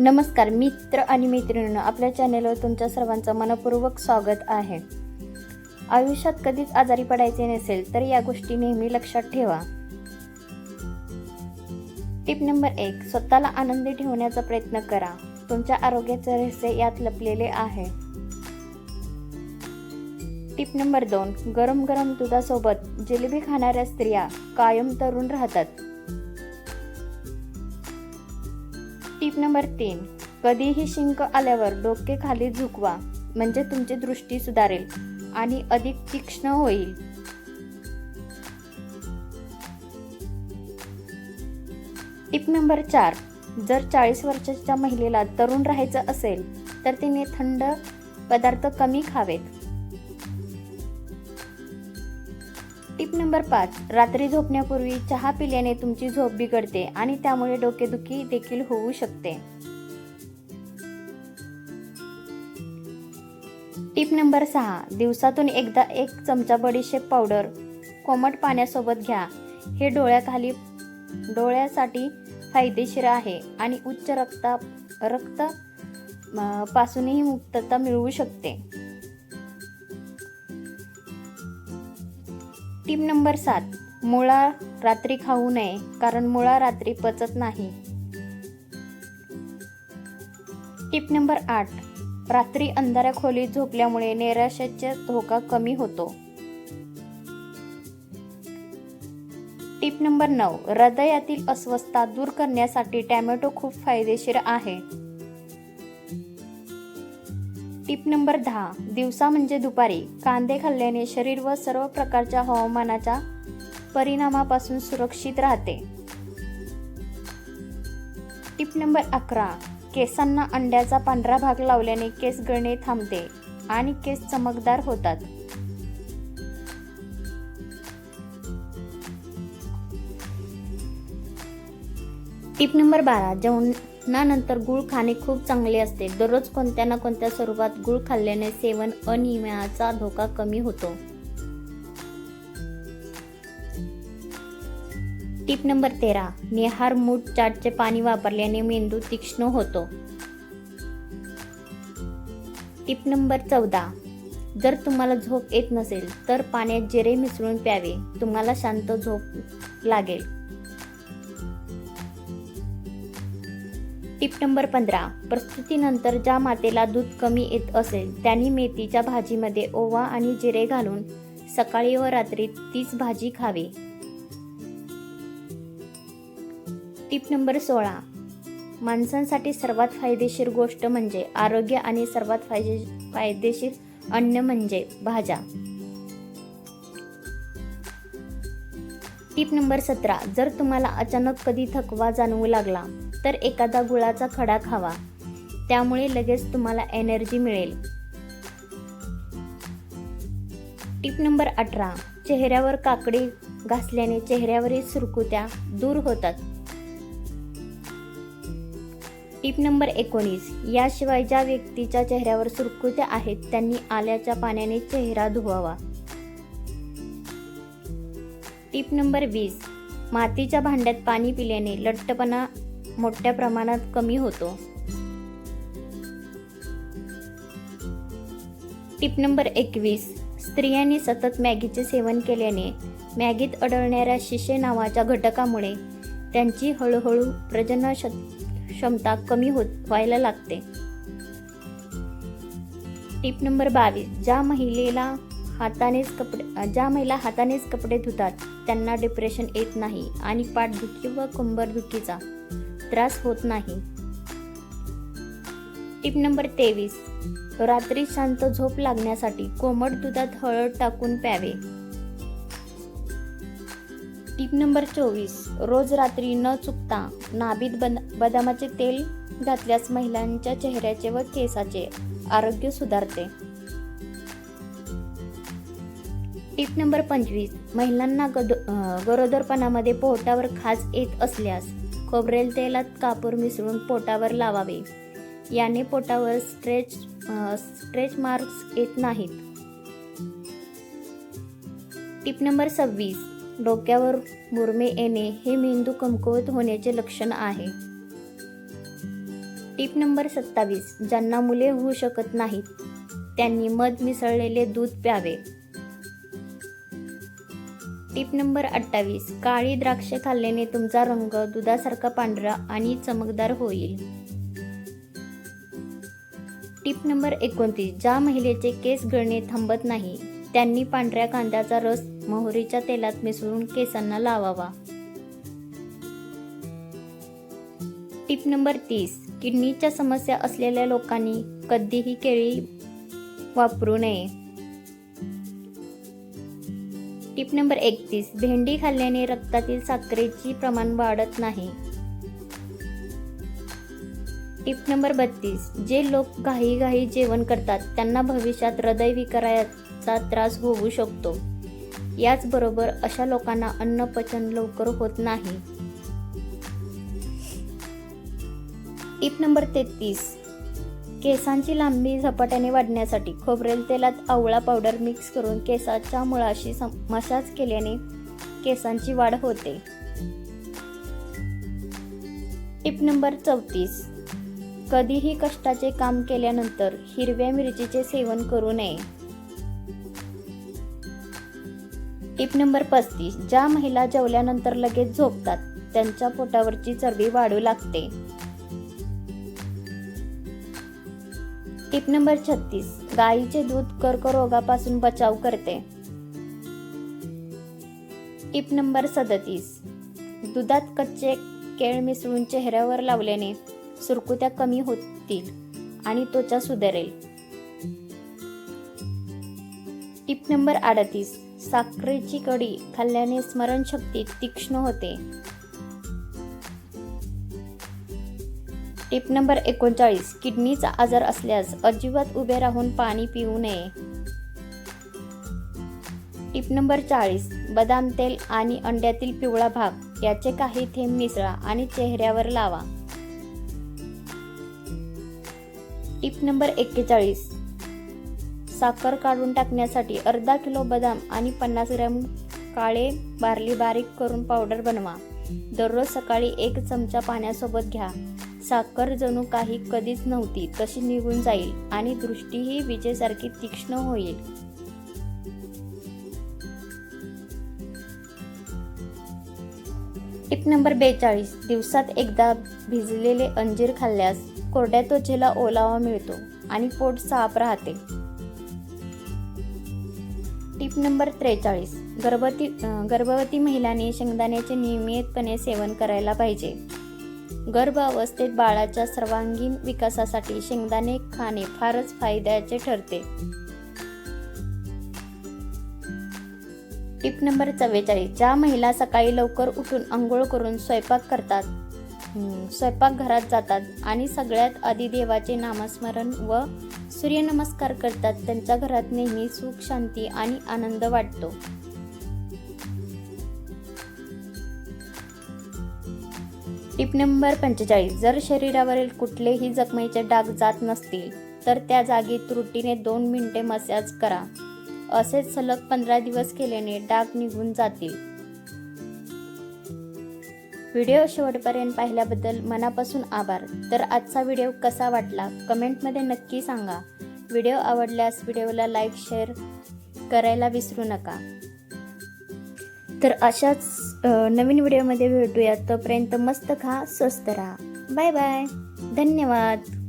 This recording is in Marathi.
नमस्कार मित्र आणि मैत्रिणींनो आपल्या चॅनेलवर तुमच्या सर्वांचं मनपूर्वक स्वागत आहे. आयुष्यात कधीच आजारी पडायचे नसेल तर या गोष्टी नेहमी लक्षात ठेवा. टिप नंबर एक स्वतःला आनंदी ठेवण्याचा प्रयत्न करा. तुमच्या आरोग्याचे रहस्य यात लपलेले आहे. टिप नंबर दोन गरम गरम दुधासोबत जिलेबी खाणाऱ्या स्त्रिया कायम तरुण राहतात. टिप नंबर तीन. कधीही शिंक आल्यावर डोके खाली झुकवा म्हणजे तुमची दृष्टी सुधारेल आणि अधिक तीक्ष्ण होईल. टिप नंबर चार. जर चाळीस वर्षाच्या महिलेला तरुण राहायचं असेल तर तिने थंड पदार्थ कमी खावेत. टिप नंबर पाच. रात्री झोपण्यापूर्वी चहा पिल्याने तुमची झोप बिघडते आणि त्यामुळे डोकेदुखी देखील होऊ शकते. टिप नंबर सहा. दिवसातून एकदा एक चमचा बडीशेप पावडर कोमट पाण्यासोबत घ्या. हे डोळ्याखाली डोळ्यासाठी फायदेशीर आहे आणि उच्च रक्ता रक्त पासूनही मुक्तता मिळवू शकते. टीप नंबर सात. मुळा रात्री खाऊ नये कारण मुळा रात्री पचत नाही. टिप नंबर आठ. रात्री अंधाऱ्या खोलीत झोपल्यामुळे नैराश्याचा धोका कमी होतो. टिप नंबर नऊ. हृदयातील अस्वस्थता दूर करण्यासाठी टॅमॅटो खूप फायदेशीर आहे. टिप नंबर दहा. दिवसा म्हणजे दुपारी. कांदे खाल्ल्याने शरीर व सर्व प्रकारच्या हवामानाच्या परिणामापासून सुरक्षित राहते. टिप नंबर अकरा. केसांना अंड्याचा पांढरा भाग लावल्याने केस गळणे थांबते आणि केस चमकदार होतात. टिप नंबर बारा. जेवणानंतर गुळ खाणे खूप चांगले असते. दररोज कोणत्या ना कोणत्या स्वरूपात गुळ खाल्ल्याने सेवन अनिमियाचा धोका कमी होतो. टिप नंबर तेरा. निहार मूठ चाटचे पाणी वापरल्याने मेंदू तीक्ष्ण होतो. टिप नंबर चौदा. जर तुम्हाला झोप येत नसेल तर पाण्यात जिरे मिसळून प्यावे. तुम्हाला शांत झोप लागेल. टिप नंबर पंधरा. प्रस्तुतीनंतर ज्या मातेला दूध कमी येत असेल त्यांनी मेथीच्या भाजीमध्ये ओवा आणि जिरे घालून सकाळी व रात्री तीच भाजी खावी. टिप नंबर सोळा. माणसांसाठी सर्वात फायदेशीर गोष्ट म्हणजे आरोग्य आणि सर्वात फायदे फायदेशीर अन्न म्हणजे भाज्या. टिप नंबर सतरा. जर तुम्हाला अचानक कधी थकवा जाणवू लागला तर एखादा गुळाचा खडा खावा. त्यामुळे लगेच तुम्हाला एनर्जी मिळेल. टिप नंबर अठरा. चेहऱ्यावर काकडी घासल्याने चेहऱ्यावरील सुरकुत्या दूर होतात. टिप नंबर एकोणीस. याशिवाय ज्या व्यक्तीच्या चेहऱ्यावर सुरकुत्या आहेत त्यांनी आल्याच्या पाण्याने चेहरा धुवावा. टिप नंबर वीस. मातीच्या भांड्यात पाणी पिल्याने लठ्ठपणा मोठ्या प्रमाणात कमी होतो. टिप नंबर एकवीस. स्त्रियांनी सतत मॅगीचे सेवन केल्याने मॅगीत अडळणाऱ्या शिशे नावाच्या घटकामुळे त्यांची हळूहळू प्रजनन क्षमता कमी होत व्हायला लागते. टिप नंबर बावीस. ज्या महिलेला हातानेच कपडे ज्या महिला हातानेच कपडे धुतात त्यांना डिप्रेशन येत नाही आणि पाठदुखी व कंबरदुखीचा त्रास होत नाही. टिप नंबर तेवीस. रात्री शांत झोप लागण्यासाठी कोमट दुधात हळद टाकून प्यावे. टिप नंबर चोवीस. रोज रात्री न चुकता नाभीत बदामाचे तेल घातल्यास महिलांच्या चेहऱ्याचे व केसाचे आरोग्य सुधारते. टिप नंबर पंचवीस. महिलांना गदो गरोदरपणामध्ये पोटावर खाज येत असल्यास खोबरेल तेलात कापूर मिसळून पोटावर लावावे. याने पोटावर स्ट्रेच स्ट्रेच मार्क्स येत नाहीत. टिप नंबर सव्वीस. डोक्यावर मुरमे येणे हे मेंदू कमकुवत होण्याचे लक्षण आहे. टिप नंबर सत्तावीस. ज्यांना मुले होऊ शकत नाहीत त्यांनी मध मिसळलेले दूध प्यावे. टिप नंबर अठ्ठावीस. काळी द्राक्षे खाल्ल्याने तुमचा रंग दुधासारखा पांढरा आणि चमकदार होईल. टिप नंबर एकोणतीस. ज्या महिलेचे केस गळणे थांबत नाही त्यांनी पांढऱ्या कांद्याचा रस मोहरीच्या तेलात मिसळून केसांना लावावा. टिप नंबर तीस. किडनीच्या समस्या असलेल्या लोकांनी कधीही केळी वापरू नये. टिप नंबर एकतीस. भेंडी खाल्ल्याने रक्तातील साखरेची प्रमाण वाढत नाही. टिप नंबर बत्तीस. जे लोक घाई घाई जेवण करतात त्यांना भविष्यात हृदयविकाराचा त्रास होऊ शकतो. याचबरोबर अशा लोकांना अन्न पचन लवकर होत नाही. टिप नंबर तेहतीस. केसांची लांबी झपाट्याने वाढण्यासाठी खोबरेल तेलात आवळा पावडर मिक्स करून केसाच्या मुळाशी सम- मसाज केल्याने केसांची वाढ होते. टिप नंबर चौतीस. कधीही कष्टाचे काम केल्यानंतर हिरव्या मिरचीचे सेवन करू नये. टिप नंबर पस्तीस. ज्या महिला जेवल्यानंतर लगेच झोपतात त्यांच्या पोटावरची चरबी वाढू लागते. टिप नंबर छत्तीस. गाईचे दूध कर्करोगापासून बचाव करते. टिप नंबर सदतीस. दुधात कच्चे केळ मिसळून चेहऱ्यावर लावल्याने सुरकुत्या कमी होतील आणि त्वचा सुधारेल. टिप नंबर अडतीस. साखरेची कढी खाल्ल्याने स्मरणशक्ती तीक्ष्ण होते. टिप नंबर एकोणचाळीस. किडनीचा आजार असल्यास अजिबात उभे राहून पाणी पिऊ नये. टिप नंबर चाळीस. बदाम तेल आणि अंड्यातील पिवळा भाग याचे काही थेंब मिसळा आणि चेहऱ्यावर लावा. टिप नंबर एक्केचाळीस. साखर काढून टाकण्यासाठी अर्धा किलो बदाम आणि पन्नास ग्रॅम काळे बार्ली बारीक करून पावडर बनवा. दररोज सकाळी एक चमचा पाण्यासोबत घ्या. साखर जणू काही कधीच नव्हती तशी निघून जाईल आणि दृष्टीही विजेसारखी तीक्ष्ण होईल. टिप नंबर बेचाळीस. दिवसात एकदा भिजलेले अंजीर खाल्ल्यास कोरड्या त्वचेला ओलावा मिळतो आणि पोट साफ राहते. टिप नंबर त्रेचाळीस. गर्भवती गर्भवती महिलांनी शेंगदाण्याचे नियमितपणे सेवन करायला पाहिजे. गर्भावस्थेत बाळाच्या सर्वांगीण विकासासाठी शेंगदाणे खाणे फारच फायद्याचे ठरते. टिप नंबर चव्वेचाळीस. ज्या महिला सकाळी लवकर उठून आंघोळ करून स्वयंपाक करतात स्वयंपाकघरात जातात आणि सगळ्यात आधी देवाचे नामस्मरण व सूर्यनमस्कार करतात त्यांच्या घरात नेहमी सुख शांती आणि आनंद वाटतो. टिप नंबर पंचेचाळीस. जर शरीरावरील कुठलेही जखमेचे डाग जात नसतील तर त्या जागी त्रुटीने दोन मिनिटे मसाज करा. असेच सलग पंधरा दिवस केल्याने डाग निघून जातील. व्हिडिओ शेवटपर्यंत पाहिल्याबद्दल मनापासून आभार. तर आजचा व्हिडिओ कसा वाटला कमेंटमध्ये नक्की सांगा. व्हिडिओ आवडल्यास व्हिडिओला लाईक शेअर करायला विसरू नका. तर अशाच नवीन व्हिडिओमध्ये भेटूया तोपर्यंत मस्त खा स्वस्त राहा. बाय बाय धन्यवाद.